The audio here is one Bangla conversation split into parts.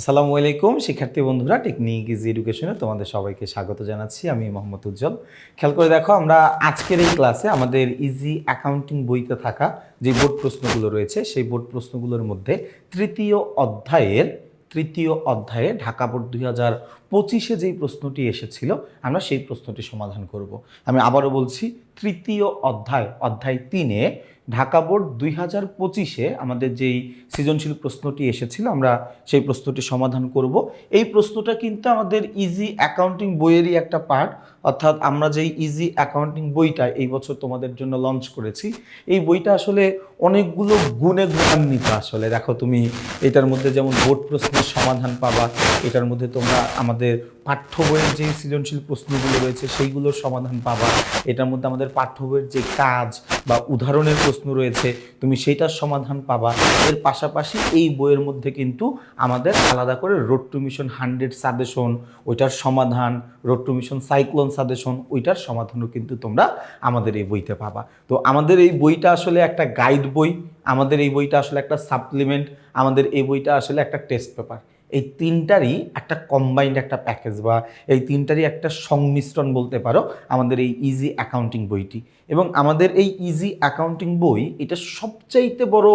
আসসালামু আলাইকুম, শিক্ষার্থী বন্ধুরা টেকনিক ইজি এডুকেশনে তোমাদের সবাইকে স্বাগত জানাচ্ছি। আমি মোহাম্মদ উজ্জ্বল। খেয়াল করে দেখো, আমরা আজকের এই ক্লাসে আমাদের ইজি অ্যাকাউন্টিং বইতে থাকা যে বোর্ড প্রশ্নগুলো রয়েছে, সেই বোর্ড প্রশ্নগুলোর মধ্যে তৃতীয় অধ্যায়ের, তৃতীয় অধ্যায়ে ঢাকা বোর্ড দুই হাজার পঁচিশে যেই প্রশ্নটি এসেছিল, আমরা সেই প্রশ্নটি সমাধান করব। আমি আবারও বলছি, তৃতীয় অধ্যায় অধ্যায় তিনে ঢাকা বোর্ড দুই হাজার পঁচিশে আমাদের যেই সৃজনশীল প্রশ্নটি এসেছিল, আমরা সেই প্রশ্নটি সমাধান করব। এই প্রশ্নটা কিন্তু আমাদের ইজি অ্যাকাউন্টিং বইয়েরই একটা পার্ট অর্থাৎ আমরা যেই ইজি অ্যাকাউন্টিং বইটা এই বছর তোমাদের জন্য লঞ্চ করেছি, এই বইটা আসলে অনেকগুলো গুণে গুণান্বিত আসলে। দেখো তুমি, এটার মধ্যে যেমন বোর্ড প্রশ্নের সমাধান পাবা, এটার মধ্যে তোমরা আমাদের পাঠ্য বইয়ের যে সৃজনশীল প্রশ্নগুলো রয়েছে, সেইগুলোর সমাধান পাবা। এটার মধ্যে আমাদের পাঠ্য বইয়ের যে কাজ বা উদাহরণের প্রশ্ন রয়েছে, তুমি সেইটার সমাধান পাবা। এর পাশাপাশি এই বইয়ের মধ্যে কিন্তু আমাদের আলাদা করে road to mission hundred suggestion ওইটার সমাধান road to mission cyclone suggestion ওইটার সমাধানও কিন্তু তোমরা আমাদের এই বইতে পাবা। তো আমাদের এই বইটা আসলে একটা গাইড বই, আমাদের এই বইটা আসলে একটা সাপ্লিমেন্ট আমাদের এই বইটা আসলে একটা টেস্ট পেপার এই তিনটারই একটা কম্বাইন্ড একটা প্যাকেজ বা এই তিনটারই একটা সংমিশ্রণ বলতে পারো আমাদের এই ইজি অ্যাকাউন্টিং বইটি। এবং আমাদের এই ইজি অ্যাকাউন্টিং বই এটা সবচাইতে বড়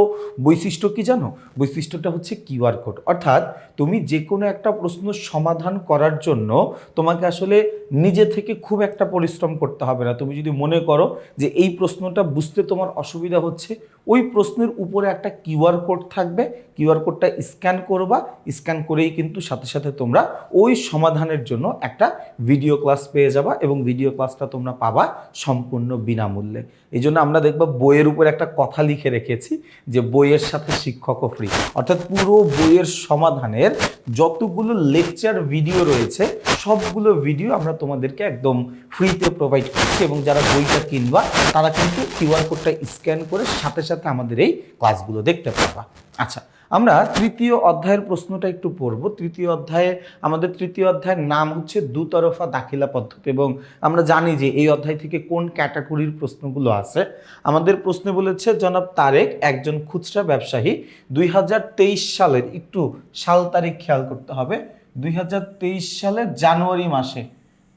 বৈশিষ্ট্য কি জানো? বৈশিষ্ট্যটা হচ্ছে কিউআর কোড অর্থাৎ তুমি যে কোনো একটা প্রশ্ন সমাধান করার জন্য তোমাকে আসলে নিজে থেকে খুব একটা পরিশ্রম করতে হবে না। তুমি যদি মনে করো যে এই প্রশ্নটা বুঝতে তোমার অসুবিধা হচ্ছে, ওই প্রশ্নের উপরে একটা কিউআর কোড থাকবে। কিউআর কোডটা স্ক্যান করবা স্ক্যান করেই কিন্তু সাথে সাথে তোমরা ওই সমাধানের জন্য একটা ভিডিও ক্লাস পেয়ে যাবা এবং ভিডিও ক্লাসটা তোমরা পাবা সম্পূর্ণ বিনামূল্যে। এই জন্য আমরা দেখবা বইয়ের উপর একটা কথা লিখে রেখেছি যে বইয়ের সাথে শিক্ষকও ফ্রি অর্থাৎ পুরো বইয়ের সমাধানের যতগুলো লেকচার ভিডিও রয়েছে, সবগুলো ভিডিও আমরা তোমাদেরকে একদম ফ্রিতে প্রোভাইড করছি এবং যারা বইটা কিনবা, তারা কিন্তু কিউআর কোডটা স্ক্যান করে সাথে সাথে আমাদের এই ক্লাসগুলো দেখতে পাবা। আচ্ছা আমরা তৃতীয় অধ্যায়ের প্রশ্নটা একটু পড়ব। তৃতীয় অধ্যায়ে, আমাদের তৃতীয় অধ্যায়ের নাম হচ্ছে দুতরফা দাখিলা পদ্ধতি এবং আমরা জানি যে এই অধ্যায় থেকে কোন ক্যাটাগরির প্রশ্নগুলো আছে। আমাদের প্রশ্নে বলেছে, জনাব তারেক একজন খুচরা ব্যবসায়ী, দুই হাজার তেইশ সালের, একটু সাল তারিখ খেয়াল করতে হবে, দুই হাজার তেইশ সালের জানুয়ারি মাসে,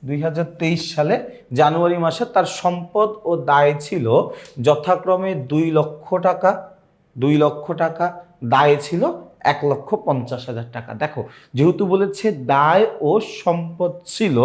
দুই হাজার তেইশ সালে জানুয়ারি মাসে তার সম্পদ ও দায় ছিল যথাক্রমে দুই লক্ষ টাকা, দুই লক্ষ টাকা দায় ছিল এক লক্ষ পঞ্চাশ হাজার টাকা। দেখো, যেহেতু বলেছে দায় ও সম্পদ ছিল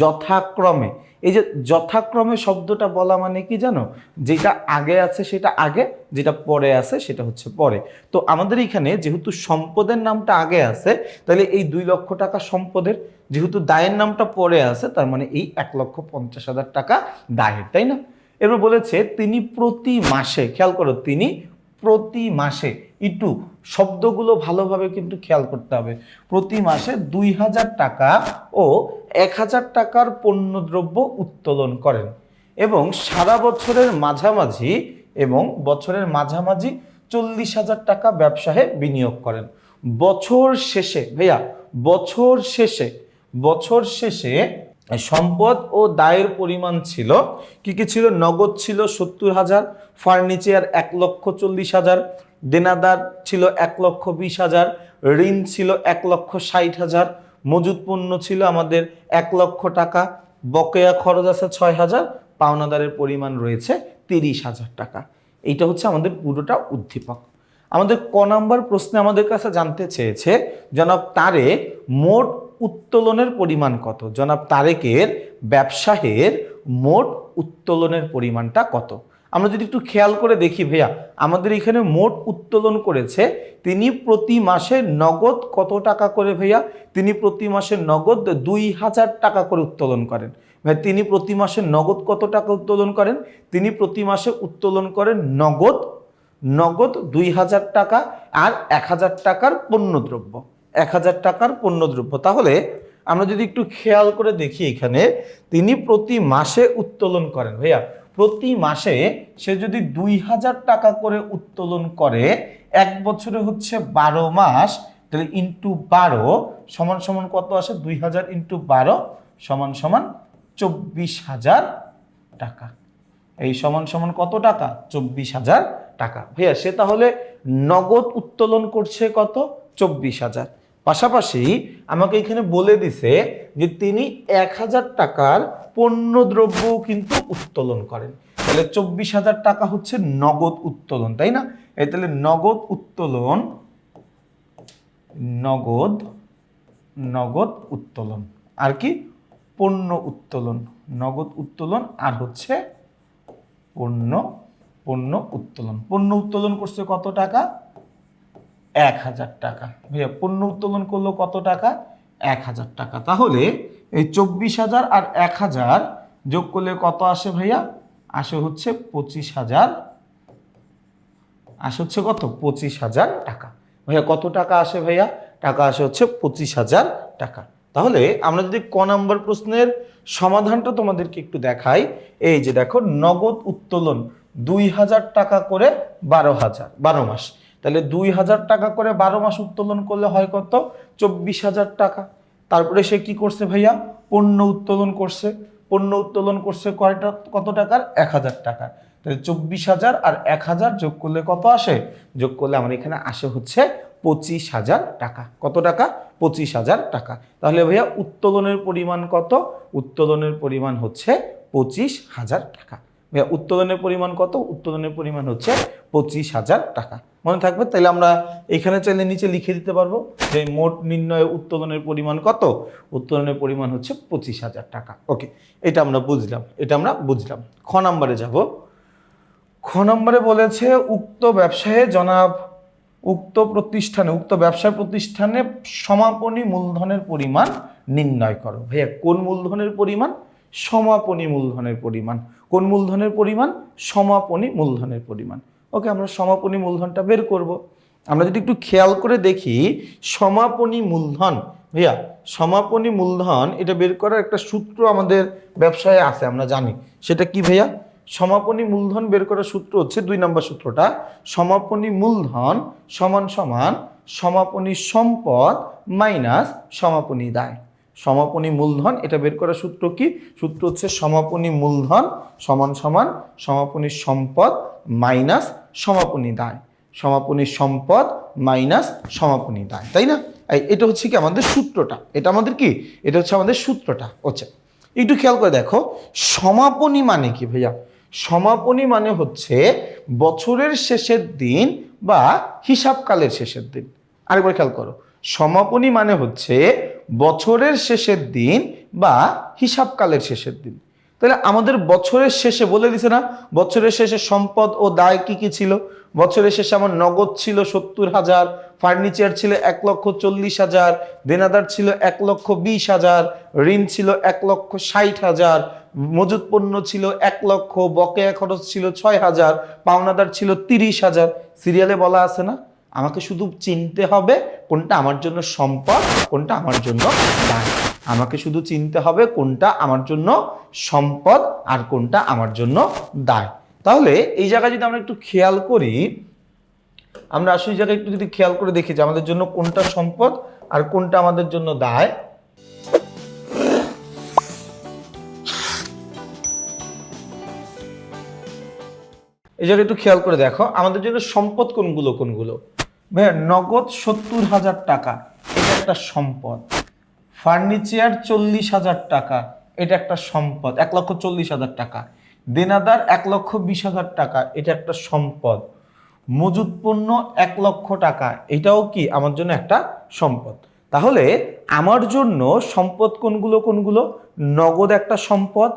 যথাক্রমে। এই যে যথাক্রমে শব্দটা বলা মানে কি জানো? যেটা আগে আছে সেটা আগে, যেটা পরে আছে সেটা হচ্ছে পরে। তো আমাদের এখানে যেহেতু সম্পদের নামটা আগে আছে, তাহলে এই দুই লক্ষ টাকা সম্পদের যেহেতু দায়ের নামটা পরে আছে, তার মানে এই এক লক্ষ পঞ্চাশ হাজার টাকা দায়ের, তাই না? এবার বলেছে তিনি প্রতি মাসে, খেয়াল করো, তিনি প্রতি মাসে একটু শব্দগুলো ভালোভাবে কিন্তু খেয়াল করতে হবে। প্রতি মাসে দুই হাজার টাকা ও এক হাজার টাকার পণ্যদ্রব্য উত্তোলন করেন এবং সারা বছরের মাঝামাঝি এবং বছরের মাঝামাঝি চল্লিশ হাজার টাকা ব্যবসায়ে বিনিয়োগ করেন। বছর শেষে, ভাইয়া, বছর শেষে বছর শেষে সম্পদ ও দায়ের পরিমাণ ছিল, কি কি ছিল? নগদ ছিল সত্তর হাজার, ফার্নিচার এক লক্ষ চল্লিশ হাজার দেনাদার ছিল এক লক্ষ বিশ হাজার, ঋণ ছিল এক লক্ষ ষাট হাজার মজুদ পণ্য ছিল আমাদের এক লক্ষ টাকা, বকেয়া খরচ আছে ছয় হাজার, পাওনাদারের পরিমাণ রয়েছে তিরিশ হাজার টাকা। এইটা হচ্ছে আমাদের পুরোটা উদ্দীপক। আমাদের ক নাম্বার প্রশ্নে আমাদের কাছে জানতে চেয়েছে, জনাব তারেক মোট উত্তোলনের পরিমাণ কত? জনাব তারেকের ব্যবসায়ের মোট উত্তোলনের পরিমাণটা কত? আমরা যদি একটু খেয়াল করে দেখি ভাইয়া, আমাদের এখানে মোট উত্তোলন করেছে তিনি প্রতি মাসে নগদ কত টাকা করে ভাইয়া? তিনি প্রতি মাসে নগদ দুই হাজার টাকা করে উত্তোলন করেন। ভাই তিনি প্রতি মাসে নগদ কত টাকা উত্তোলন করেন? তিনি প্রতি মাসে উত্তোলন করেন নগদ নগদ দুই হাজার টাকা আর এক হাজার টাকার পণ্যদ্রব্য। এক হাজার টাকার পণ্যদ্রব্য। তাহলে আমরা যদি একটু খেয়াল করে দেখি এখানে, তিনি প্রতি মাসে উত্তোলন করেন। ভাইয়া প্রতি মাসে সে যদি দুই হাজার টাকা করে উত্তোলন করে, এক বছরে হচ্ছে বারো মাস, তাহলে ইন্টু বারো সমান সমান কত আসে? দুই হাজার ইন্টু বারো সমান সমান চব্বিশ হাজার টাকা। এই সমান সমান কত টাকা? চব্বিশ হাজার টাকা। ভাইয়া, সে তাহলে নগদ উত্তোলন করছে কত? চব্বিশ হাজার। পাশাপাশি আমাকে এখানে বলে দিছে যে তিনি এক হাজার টাকার পণ্য দ্রব্য কিন্তু উত্তোলন করেন। তাহলে চব্বিশ হাজার টাকা হচ্ছে নগদ উত্তোলন, তাই না? এই তাহলে নগদ উত্তোলন, নগদ নগদ উত্তোলন। আর কি? পণ্য উত্তোলন, নগদ উত্তোলন, আর হচ্ছে পণ্য পণ্য উত্তোলন। পণ্য উত্তোলন করছে কত টাকা? এক হাজার টাকা। ভাইয়া, পণ্য উত্তোলন করল কত টাকা? এক হাজার টাকা। তাহলে এই চব্বিশ হাজার আর এক হাজার যোগ করলে কত আসে ভাইয়া? আসে হচ্ছে পঁচিশ হাজার। আসে হচ্ছে কত? পঁচিশ হাজার টাকা। ভাইয়া, কত টাকা আসে ভাইয়া? টাকা আসে হচ্ছে পঁচিশ হাজার টাকা। তাহলে আমরা যদি ক নম্বর প্রশ্নের সমাধানটা তোমাদেরকে একটু দেখাই, এই যে দেখো, নগদ উত্তোলন দুই হাজার টাকা করে বারো হাজার, বারো মাস। তাহলে দুই হাজার টাকা করে বারো মাস উত্তোলন করলে হয় কত? চব্বিশ হাজার টাকা। তারপরে সে কি করছে ভাইয়া? পণ্য উত্তোলন করছে। পণ্য উত্তোলন করছে কয়টা, কত টাকার? এক হাজার টাকা তাহলে চব্বিশ হাজার আর এক হাজার যোগ করলে কত আসে? যোগ করলে আমার এখানে আসে হচ্ছে পঁচিশ হাজার টাকা। কত টাকা? পঁচিশ হাজার টাকা। তাহলে ভাইয়া উত্তোলনের পরিমাণ কত? উত্তোলনের পরিমাণ হচ্ছে পঁচিশ হাজার টাকা। ভাইয়া পরিমাণ কত? উত্তোলনের পরিমাণ হচ্ছে পঁচিশ হাজার টাকা। মনে থাকবে? তাহলে আমরা এখানে চাইলে নিচে লিখে দিতে পারব যে মোট নির্ণয় উত্তোলনের পরিমাণ কত? উত্তোলনের পরিমাণ হচ্ছে পঁচিশ হাজার টাকা। ওকে, এটা আমরা বুঝলাম। এটা আমরা বুঝলাম। খ নম্বরে যাব। খ নম্বরে বলেছে, উক্ত ব্যবসায়ে জনাব, উক্ত প্রতিষ্ঠানে, উক্ত ব্যবসা প্রতিষ্ঠানে সমাপনী মূলধনের পরিমাণ নির্ণয় করো। ভাইয়া, কোন মূলধনের পরিমাণ? সমাপনী মূলধনের পরিমাণ। কোন মূলধনের পরিমাণ? সমাপনী মূলধনের পরিমাণ। ওকে, আমরা সমাপনী মূলধনটা বের করব। আমরা যদি একটু খেয়াল করে দেখি, সমাপনী মূলধন, ভাইয়া, সমাপনী মূলধন, এটা বের করার একটা সূত্র আমাদের ব্যবসায় আছে, আমরা জানি। সেটা কি, ভাইয়া? সমাপনী মূলধন বের করার সূত্র হচ্ছে দুই নম্বর সূত্রটা। সমাপনী মূলধন সমান সমান সমাপনী সম্পদ মাইনাস সমাপনী দায়। সমাপনী মূলধন, এটা বের করার সূত্র কি? সূত্র হচ্ছে সমাপনী মূলধন সমান সমান সমাপনী সম্পদ মাইনাস সমাপনী দায়। সমাপনী সম্পদ মাইনাস সমাপনী দায়, তাই না? এটা হচ্ছে কি আমাদের সূত্রটা? এটা আমাদের কি? এটা হচ্ছে আমাদের সূত্রটা। আচ্ছা একটু খেয়াল করে দেখো। সমাপনী মানে কি ভাইয়া? সমাপনী মানে হচ্ছে বছরের শেষের দিন বা হিসাবকালের শেষের দিন। আরেকবার খেয়াল করো। সমাপনী মানে হচ্ছে বছরের শেষের দিন বা হিসাবকালের শেষের দিন। তাহলে আমাদের বছরের শেষে বলে দিছে না, বছরের শেষে সম্পদ ও দায় কি কি ছিল? বছরের শেষে আমার নগদ ছিল সত্তর হাজার, ফার্নিচার ছিল এক লক্ষ চল্লিশ হাজার, দেনাদার ছিল এক লক্ষ বিশ হাজার, ঋণ ছিল এক লক্ষ ষাট হাজার, মজুত পণ্য ছিল এক লক্ষ, বকেয়া খরচ ছিল ছয় হাজার, পাওনাদার ছিল তিরিশ হাজার। সিরিয়ালে বলা আছে না? আমাকে শুধু চিনতে হবে কোনটা আমার জন্য সম্পদ, কোনটা আমার জন্য দায় আমাকে শুধু চিনতে হবে কোনটা আমার জন্য সম্পদ আর কোনটা আমার জন্য দায় তাহলে এই জায়গায় যদি আমরা একটু খেয়াল করি, আমরা আসলে জায়গায় একটু যদি খেয়াল করে দেখি যে আমাদের জন্য কোনটা সম্পদ আর কোনটা আমাদের জন্য দায়। এই জায়গায় একটু খেয়াল করে দেখো, আমাদের জন্য সম্পদ কোনগুলো কোনগুলো? নগদ সত্তর হাজার টাকা, এটা একটা সম্পদ। ফার্নিচার চল্লিশ হাজার টাকা, এটা একটা সম্পদ, এক লক্ষ চল্লিশ হাজার টাকা। দেনাদার এক লক্ষ বিশ হাজার টাকা, এটা একটা সম্পদ। মজুত পণ্য এক লক্ষ টাকা, এটাও কি আমার জন্য একটা সম্পদ? তাহলে আমার জন্য সম্পদ কোনগুলো কোনগুলো? নগদ একটা সম্পদ,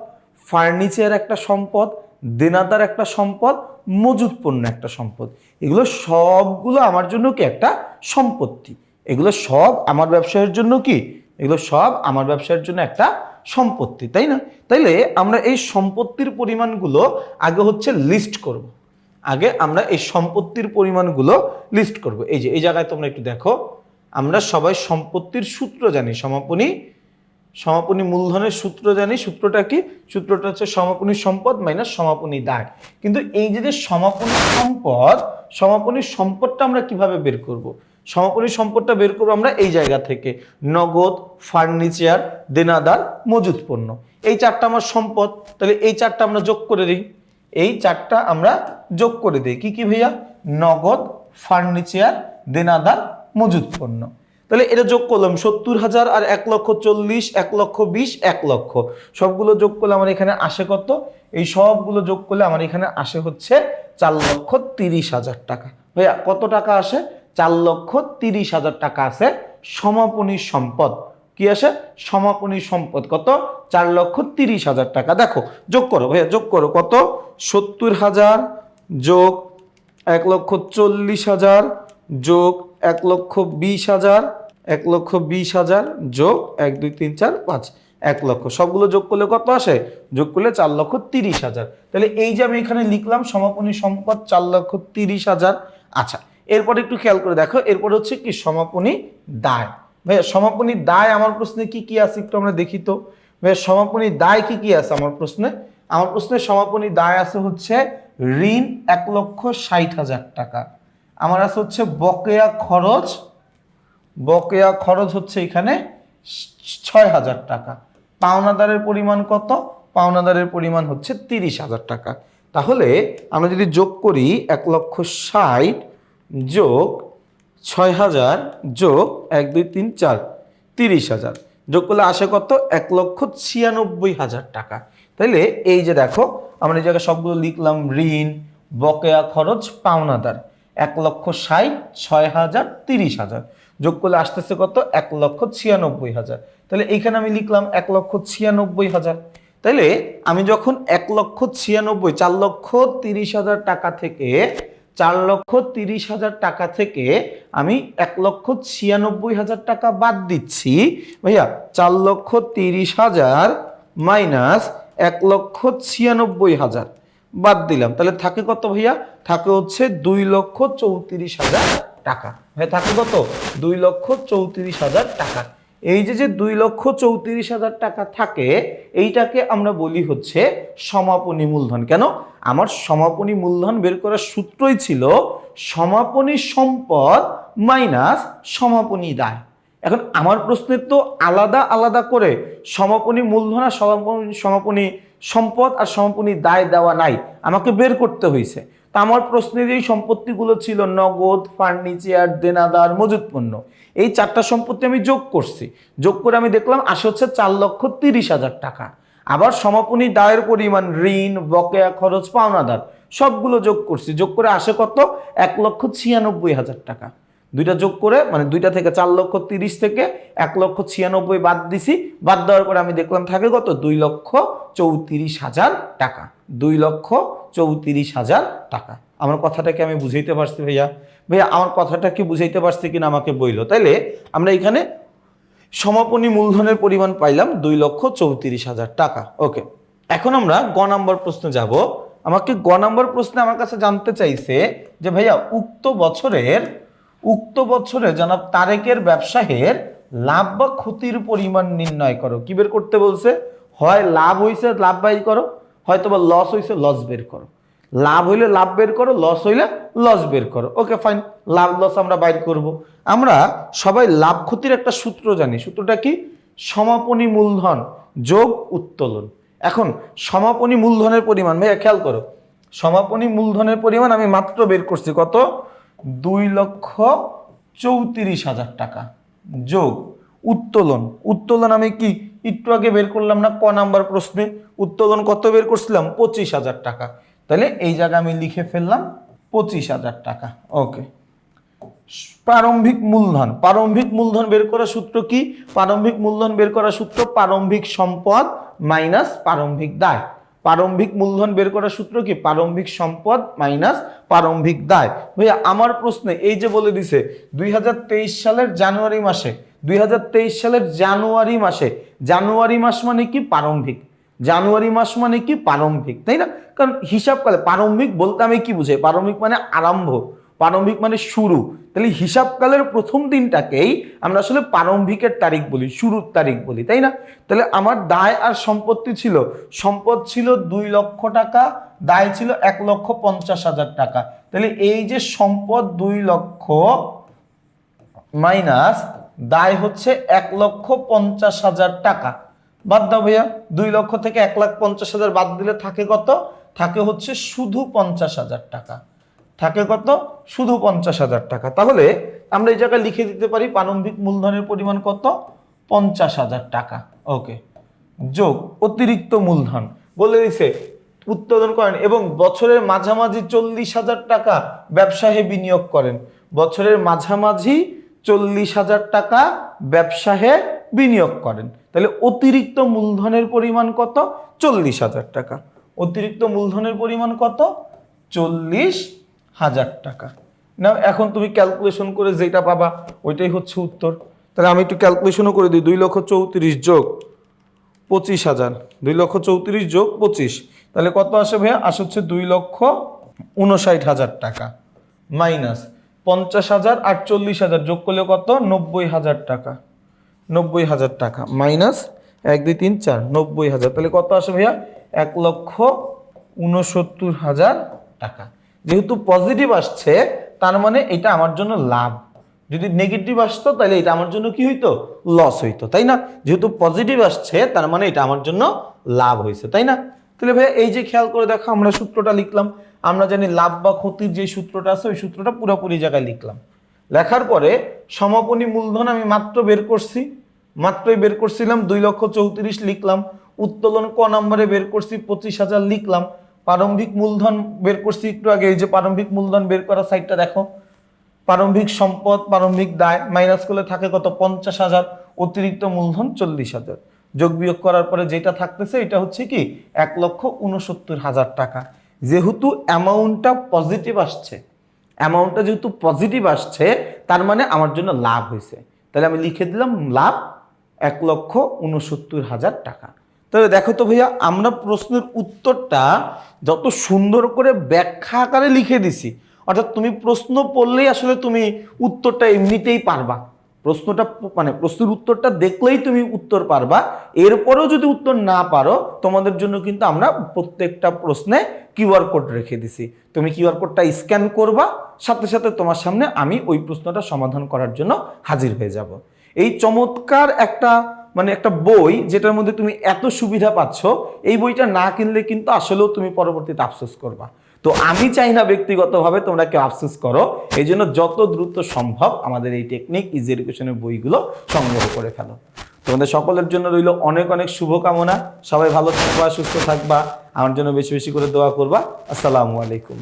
ফার্নিচার একটা সম্পদ দেনাদার একটা সম্পদ মজুত পণ্য একটা সম্পদ। এগুলো সবগুলো আমার জন্য কি একটা সম্পত্তি? এগুলো সব আমার ব্যবসায়ের জন্য কি? এগুলো সব আমার ব্যবসায়ের জন্য একটা সম্পত্তি, তাই না? তাইলে আমরা এই সম্পত্তির পরিমাণগুলো আগে হচ্ছে লিস্ট করব। আগে আমরা এই সম্পত্তির পরিমাণগুলো লিস্ট করব। এই যে, এই জায়গায় তোমরা একটু দেখো। আমরা সবাই সম্পত্তির সূত্র জানি, সমাপনী সমাপনী মূলধনের সূত্র জানি, সূত্রটা কি? সূত্রটা হচ্ছে সমাপনী সম্পদ মাইনাস সমাপনী দায় কিন্তু এই যে যে সমাপনী সম্পদ, সমাপনী সম্পদটা আমরা কীভাবে বের করব। সমাপনী সম্পদটা বের করব আমরা এই জায়গা থেকে। নগদ, ফার্নিচার, দেনাদার, মজুত পণ্য। এই চারটা আমার সম্পদ। তাহলে এই চারটা আমরা যোগ করে দিই। এই চারটা আমরা যোগ করে দিই। কি কি ভাইয়া? নগদ, ফার্নিচার, দেনাদার, মজুত পণ্য। তাহলে এটা যোগ করলাম সত্তর হাজার আর এক লক্ষ চল্লিশ, এক লক্ষ বিশ, এক লক্ষ। সবগুলো যোগ করলে আমার এখানে আসে কত? এই সবগুলো যোগ করলে আমার এখানে আসে হচ্ছে চার লক্ষ তিরিশ হাজার টাকা। ভাইয়া, কত টাকা আসে? চার লক্ষ তিরিশ হাজার টাকা আছে সমাপনী সম্পদ। কি আসে? সমাপনী সম্পদ কত? চার লক্ষ তিরিশ হাজার টাকা। দেখো, যোগ করো ভাইয়া, যোগ করো কত? সত্তর হাজার যোগ এক লক্ষ চল্লিশ হাজার যোগ এক লক্ষ বিশ হাজার, এক লক্ষ বিশ হাজার যোগ এক, দুই, তিন, চার, পাঁচ। এক লক্ষ। সবগুলো যোগ করলে কত আসে? যোগ করলে চার লক্ষ তিরিশ হাজার। তাহলে এই যে আমি এখানে লিখলাম, সমাপনী সম্পদ চার লক্ষ তিরিশ হাজার। আচ্ছা এরপর একটু খেয়াল করে দেখো, এরপর হচ্ছে কি সমাপনী দায়। ভাইয়া, সমাপনী দায় আমার প্রশ্নে কি কি আছে একটু আমরা দেখি তো। ভাইয়া, সমাপনী দায় কি কি আছে আমার প্রশ্নে? আমার প্রশ্নে সমাপনী দায় আছে হচ্ছে ঋণ এক লক্ষ ষাট হাজার টাকা। আমার আছে হচ্ছে বকেয়া খরচ বকেয়া খরচ হচ্ছে এখানে ছয় হাজার টাকা। পাওনাদারের পরিমাণ কত? পাওনাদারের পরিমাণ হচ্ছে তিরিশ হাজার টাকা। তাহলে আমরা যদি যোগ করি এক লক্ষ ষাট যোগ ছয় হাজার যোগ এক, দুই, তিন, চার, তিরিশ হাজার। যোগ করলে আসে কত? এক লক্ষ ছিয়ানব্বই হাজার টাকা। তাইলে এই যে দেখো, আমরা এই জায়গায় সবগুলো লিখলাম ঋণ, বকেয়া খরচ, পাওনাদার। এক লক্ষ ষাট, ছয় হাজার, তিরিশ হাজার। যোগ করলে আসতেছে কত? এক লক্ষ ছিয়ানব্বই হাজার। তাহলে এইখানে আমি লিখলাম এক লক্ষ ছিয়ানব্বই হাজার। তাইলে আমি যখন এক লক্ষ ছিয়ানব্বই, চার লক্ষ তিরিশ হাজার টাকা থেকে, চার লক্ষ তিরিশ হাজার টাকা থেকে আমি এক লক্ষ ছিয়ানব্বই হাজার টাকা বাদ দিচ্ছি, ভাইয়া, চার লক্ষ তিরিশ হাজার মাইনাস এক লক্ষ ছিয়ানব্বই হাজার বাদ দিলাম। তাহলে থাকে কত ভাইয়া? থাকে হচ্ছে দুই লক্ষ চৌত্রিশ হাজার টাকা। ভাইয়া থাকে কত? দুই লক্ষ চৌত্রিশ হাজার টাকা। এই যে যে দুই লক্ষ চৌত্রিশ হাজার টাকা থাকে, এইটাকে আমরা বলি হচ্ছে সমাপনী মূলধন। কেন? আমার সমাপনী মূলধন বের করার সূত্রই ছিল সমাপনী সম্পদ মাইনাস সমাপনী দায়। এখন আমার প্রশ্নের তো আলাদা আলাদা করে সমাপনী মূলধন আর সমাপনী সমাপনী সম্পদ আর সমাপনী দায় দেওয়া নাই। আমাকে বের করতে হয়েছে তা আমার প্রশ্নের এই সম্পত্তিগুলো ছিল নগদ, ফার্নিচার, দেনাদার মজুত পণ্য এই চারটা সম্পত্তি আমি যোগ করছি। যোগ করে আমি দেখলাম আসে হচ্ছে চার লক্ষ তিরিশ হাজার টাকা। আবার সমাপনী দায়ের পরিমাণ, ঋণ, বকেয়া খরচ, পাওনাদার, সবগুলো যোগ করছি। যোগ করে আসে কত? এক লক্ষ ছিয়ানব্বই হাজার টাকা। দুইটা যোগ করে মানে দুইটা থেকে চার লক্ষ তিরিশ থেকে এক লক্ষ ছিয়ানব্বই বাদ দিছি। বাদ দেওয়ার পরে আমি দেখলাম থাকে কত? দুই লক্ষ চৌত্রিশ হাজার টাকা। দুই লক্ষ চৌত্রিশ হাজার টাকা। আমার কথাটাকে আমি বুঝাইতে পারছি ভাইয়া? ভাইয়া, আমার কথাটা কি বুঝাইতে পারছি কিনা আমাকে বইলো। তাইলে আমরা এখানে সমাপনী মূলধনের পরিমাণ পাইলাম দুই লক্ষ চৌত্রিশ হাজার টাকা। ওকে, এখন আমরা গ নম্বর প্রশ্নে যাব। আমাকে গ নম্বর প্রশ্নে আমার কাছে জানতে চাইছে যে ভাইয়া, উক্ত বছরের, উক্ত বছরে জনাব তারেকের ব্যবসায়ের লাভ বা ক্ষতির পরিমাণ নির্ণয় করো। কি বের করতে বলছে? হয় লাভ হইছে, লাভ বাই করো। হয়তো বা লস হইছে লস বের করো। লাভ হইলে লাভ বের করো লস হইলে লস বের করো। ওকে ফাইন লাভ লস আমরা বাইর করব। আমরা সবাই লাভ ক্ষতির একটা সূত্র জানি। সূত্রটা কি? সমাপনী মূলধন যোগ উত্তোলন। এখন সমাপনী মূলধনের পরিমাণ, ভাইয়া খেয়াল করো। সমাপনী মূলধনের পরিমাণ আমি মাত্র বের করছি কত? দুই লক্ষ চৌত্রিশ হাজার টাকা। যোগ, উত্তোলন। উত্তোলন আমি কি? একটু আগে বের করলাম না, ক নাম্বার প্রশ্নে? উত্তোলন কত বের করছিলাম? পঁচিশ হাজার টাকা। তাহলে এই জায়গা আমি লিখে ফেললাম পঁচিশ হাজার টাকা। ওকে। প্রারম্ভিক মূলধন। প্রারম্ভিক মূলধন বের করার সূত্র কি? প্রারম্ভিক মূলধন বের করার সূত্র প্রারম্ভিক সম্পদ মাইনাস প্রারম্ভিক দায়। প্রারম্ভিক মূলধন বের করার সূত্র কি? প্রারম্ভিক সম্পদ মাইনাস প্রারম্ভিক দায়। ভাইয়া, আমার প্রশ্নে এই যে বলে দিছে, দুই হাজার তেইশ সালের জানুয়ারি মাসে, দুই হাজার তেইশ সালের জানুয়ারি মাসে, জানুয়ারি মাস মানে কি? প্রারম্ভিক। জানুয়ারি মাস মানে কি? প্রারম্ভিক, তাই না? কারণ হিসাবকালে প্রারম্ভিক বলতে আমি কি বুঝাই? প্রারম্ভিক মানে আরম্ভ। প্রারম্ভিক মানে শুরু। তাহলে হিসাবকালের প্রথম দিনটাকেই আমরা আসলে প্রারম্ভিকের তারিখ বলি, শুরুর তারিখ বলি, তাই না? তাহলে আমার দায় আর সম্পত্তি ছিল, সম্পদ ছিল দুই লক্ষ টাকা, দায় ছিল এক লক্ষ পঞ্চাশ হাজার টাকা। তাহলে এই যে সম্পদ দুই লক্ষ মাইনাস দায় হচ্ছে এক লক্ষ পঞ্চাশ হাজার টাকা। বাদ দাও ভাইয়া, দুই লক্ষ থেকে এক লাখ পঞ্চাশ হাজার বাদ দিলে থাকে কত? থাকে হচ্ছে শুধু পঞ্চাশ হাজার টাকা। থাকে কত? শুধু পঞ্চাশ হাজার টাকা। তাহলে আমরা এই জায়গায় লিখে দিতে পারি প্রারম্ভিক মূলধনের পরিমাণ কত? পঞ্চাশ হাজার টাকা। ওকে। যোগ, অতিরিক্ত মূলধন। বলে দিছে, উৎপাদন করেন এবং বছরের মাঝামাঝি চল্লিশ হাজার টাকা ব্যবসায়ে বিনিয়োগ করেন। বছরের মাঝামাঝি চল্লিশ হাজার টাকা ব্যবসায়ে বিনিয়োগ করেন। তাহলে অতিরিক্ত মূলধনের পরিমাণ কত? চল্লিশ হাজার টাকা। অতিরিক্ত মূলধনের পরিমাণ কত? চল্লিশ হাজার টাকা। না এখন তুমি ক্যালকুলেশন করে যেটা পাবা, ওইটাই হচ্ছে উত্তর। তাহলে আমি একটু ক্যালকুলেশনও করে দিই, দুই লক্ষ চৌত্রিশ যোগ পঁচিশ হাজার। দুই লক্ষ চৌত্রিশ যোগ পঁচিশ। তাহলে কত আসে ভাইয়া? আসে হচ্ছে দুই লক্ষ উনষাট হাজার টাকা। মাইনাস পঞ্চাশ হাজার আটচল্লিশ হাজার, যোগ করলে কত? নব্বই হাজার টাকা। নব্বই হাজার টাকা। মাইনাস এক, দুই, তিন, চার, নব্বই হাজার। তাহলে কত আসে ভাইয়া? এক লক্ষ উনসত্তর হাজার টাকা। যেহেতু পজিটিভ আসছে, তার মানে এটা আমার জন্য লাভ। যদি নেগেটিভ আসতো, তাহলে এটা আমার জন্য কি হইতো? লস হইতো, তাই না? যেহেতু পজিটিভ আসছে, তার মানে এটা আমার জন্য লাভ হয়েছে তাই না? তাহলে ভাইয়া, এই যে খেয়াল করে দেখো, আমরা সূত্রটা লিখলাম। আমরা জানি লাভ বা ক্ষতির যে সূত্রটা আছে, ওই সূত্রটা পুরোপুরি জায়গায় লিখলাম। লেখার পরে সমাপনী মূলধন আমি মাত্র বের করছি। মাত্রই বের করছিলাম দুই লক্ষ চৌত্রিশ লিখলাম। উত্তোলন ক নম্বরে বের করছি, পঁচিশ হাজার লিখলাম। প্রারম্ভিক মূলধন বের করছি একটু আগে, এই যে প্রারম্ভিক মূলধন বের করা সাইডটা দেখো। প্রারম্ভিক সম্পদ, প্রারম্ভিক দায় মাইনাস করলে থাকে কত? পঞ্চাশ হাজার, অতিরিক্ত মূলধন চল্লিশ হাজার। যোগ বিয়োগ করার পরে যেটা থাকতেছে, এটা হচ্ছে কি? এক লক্ষ উনসত্তর হাজার টাকা। যেহেতু অ্যামাউন্টটা পজিটিভ আসছে অ্যামাউন্টটা যেহেতু পজিটিভ আসছে, তার মানে আমার জন্য লাভ হয়েছে। তাহলে আমি লিখে দিলাম লাভ এক লক্ষ উনসত্তর হাজার টাকা। তাহলে দেখো তো ভাইয়া, আমরা প্রশ্নের উত্তরটা যত সুন্দর করে ব্যাখ্যা আকারে লিখে দিছি, অর্থাৎ তুমি প্রশ্ন পড়লেই আসলে তুমি উত্তরটা এমনিতেই পারবা। প্রশ্নটা মানে প্রশ্নের উত্তরটা দেখলেই তুমি উত্তর পারবা। এরপরেও যদি উত্তর না পারো, তোমাদের জন্য কিন্তু আমরা প্রত্যেকটা প্রশ্নে কিউআর কোড রেখে দিছি। তুমি কিউআর কোডটা স্ক্যান করবা, সাথে সাথে তোমার সামনে আমি ওই প্রশ্নটা সমাধান করার জন্য হাজির হয়ে যাব। এই চমৎকার একটা মানে একটা বই যেটার মধ্যে তুমি এত সুবিধা পাচ্ছ, এই বইটা না কিনলে কিন্তু আসলেও তুমি পরবর্তীতে আফসোস করবা। তো আমি চাই না ব্যক্তিগতভাবে তোমরা কেউ আফসোস করো, এই জন্য যত দ্রুত সম্ভব আমাদের এই টেকনিক ইজি এডুকেশনের বইগুলো সংগ্রহ করে ফেলো। তোমাদের সকলের জন্য রইল অনেক অনেক শুভকামনা। সবাই ভালো থাকবা, সুস্থ থাকবা। আমার জন্য বেশি বেশি করে দোয়া করবা। আসসালামু আলাইকুম।